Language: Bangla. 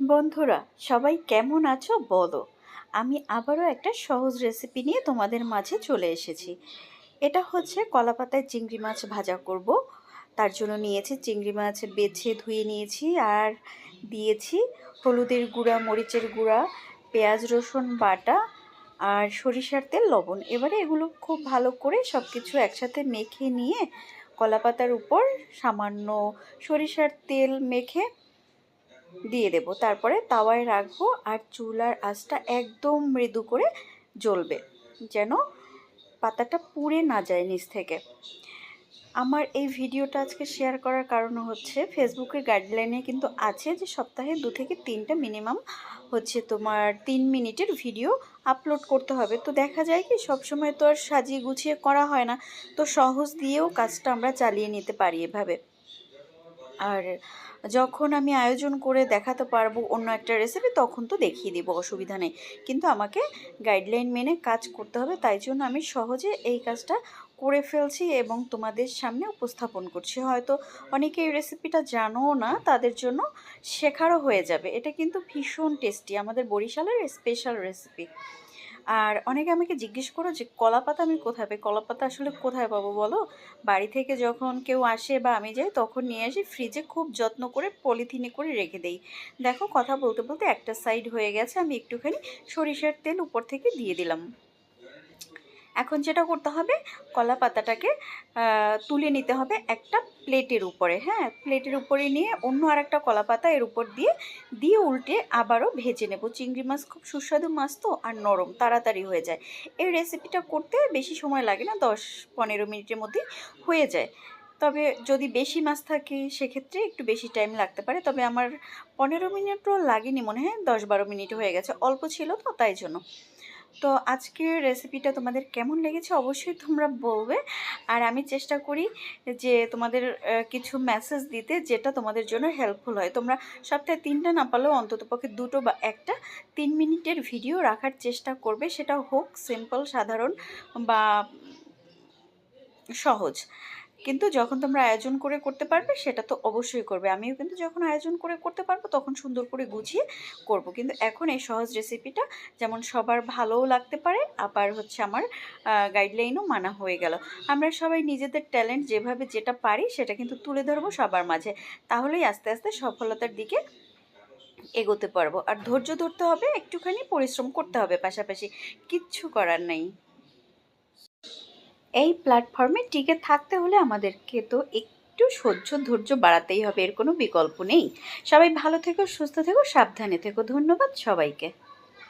বন্ধুরা, সবাই কেমন আছো বলো? আমি আবারও একটা সহজ রেসিপি নিয়ে তোমাদের মাঝে চলে এসেছি। এটা হচ্ছে কলাপাতায় চিংড়ি মাছ ভাজা করব। তার জন্য নিয়েছি চিংড়ি মাছ বেছে ধুয়ে নিয়েছি আর দিয়েছি হলুদের গুঁড়া, মরিচের গুঁড়া, পেঁয়াজ, রসুন বাটা আর সরিষার তেল, লবণ। এবারে এগুলো খুব ভালো করে সব কিছু একসাথে মেখে নিয়ে কলাপাতার উপর সামান্য সরিষার তেল মেখে দিয়ে দেব। তারপরে তাওয়ায় রাখব আর চুলার আঁচটা একদম মৃদু করে জ্বলবে, যেন পাতাটা পুড়ে না যায় নিচ থেকে। আমার এই ভিডিওটা আজকে শেয়ার করার কারণ হচ্ছে, ফেসবুকের গাইডলাইনে কিন্তু আছে যে সপ্তাহে দু থেকে তিনটা মিনিমাম হচ্ছে তোমার তিন মিনিটের ভিডিও আপলোড করতে হবে। তো দেখা যায় কি, সবসময় তো আর সাজিয়ে গুছিয়ে করা হয় না। তো সহজ দিয়েও কাজটা আমরা চালিয়ে নিতে পারি এভাবে। আর যখন আমি আয়োজন করে দেখাতে পারব অন্য একটা রেসিপি তখন তো দেখিয়ে দিব, অসুবিধা নেই। কিন্তু আমাকে গাইডলাইন মেনে কাজ করতে হবে, তাই জন্য আমি সহজে এই কাজটা করে ফেলছি এবং তোমাদের সামনে উপস্থাপন করছি। হয়তো অনেকে এই রেসিপিটা জানোও না, তাদের জন্য শেখারও হয়ে যাবে। এটা কিন্তু ভীষণ টেস্টি আমাদের বরিশালের স্পেশাল রেসিপি আর অনেকে আমাকে জিজ্ঞেস করো যে, কলা পাতা আমি কোথায় পাই? কলা পাতা আসলে কোথায় পাবো বলো? বাড়ি থেকে যখন কেউ আসে বা আমি যাই, তখন নিয়ে আসি ফ্রিজে খুব যত্ন করে পলিথিনে করে রেখে দেই। দেখো, কথা বলতে বলতে একটা সাইড হয়ে গেছে, আমি একটুখানি সরিষার তেল উপর থেকে দিয়ে দিলাম। এখন যেটা করতে হবে, কলা পাতাটাকে তুলে নিতে হবে একটা প্লেটের উপরে হ্যাঁ? প্লেটের উপরে নিয়ে অন্য আর একটা কলা পাতা এর উপর দিয়ে দিয়ে উল্টে আবারও ভেজে নেব। চিংড়ি মাছ খুব সুস্বাদু মাছ তো, আর নরম, তাড়াতাড়ি হয়ে যায়। এই রেসিপিটা করতে বেশি সময় লাগে না, দশ পনেরো মিনিটের মধ্যে হয়ে যায়। তবে যদি বেশি মাছ থাকে, সেক্ষেত্রে একটু বেশি টাইম লাগতে পারে। তবে আমার পনেরো মিনিটও লাগেনি মনে হয়, দশ বারো মিনিট হয়ে গেছে। অল্প ছিল তো, তাই জন্য। তো আজকের রেসিপিটা তোমাদের কেমন লেগেছে অবশ্যই তোমরা বলবে। আর আমি চেষ্টা করি যে তোমাদের কিছু মেসেজ দিতে যেটা তোমাদের জন্য হেল্পফুল হয়। তোমরা সপ্তাহে তিনটা না পারলেও অন্ততপক্ষে দুটো বা একটা তিন মিনিটের ভিডিও রাখার চেষ্টা করবে। সেটা হোক সিম্পল সাধারণ বা সহজ। কিন্তু যখন তোমরা আয়োজন করে করতে পারবে, সেটা তো অবশ্যই করবে। আমিও কিন্তু যখন আয়োজন করে করতে পারব, তখন সুন্দর করে গুছিয়ে করব। কিন্তু এখন এই সহজ রেসিপিটা যেমন সবার ভালোও লাগতে পারে, আবার হচ্ছে আমার গাইডলাইনও মানা হয়ে গেল। আমরা সবাই নিজেদের ট্যালেন্ট যেভাবে যেটা পারি, সেটা কিন্তু তুলে ধরবো সবার মাঝে। তাহলেই আস্তে আস্তে সফলতার দিকে এগোতে পারব। আর ধৈর্য ধরতে হবে, একটুখানি পরিশ্রম করতে হবে পাশাপাশি। কিচ্ছু করার নেই। এই প্ল্যাটফর্মে টিকে থাকতে হলে আমাদেরকে তো একটু সহ্য ধৈর্য বাড়াতেই হবে, এর কোনো বিকল্প নেই। সবাই ভালো থেকো, সুস্থ থেকো, সাবধানে থেকো। ধন্যবাদ সবাইকে।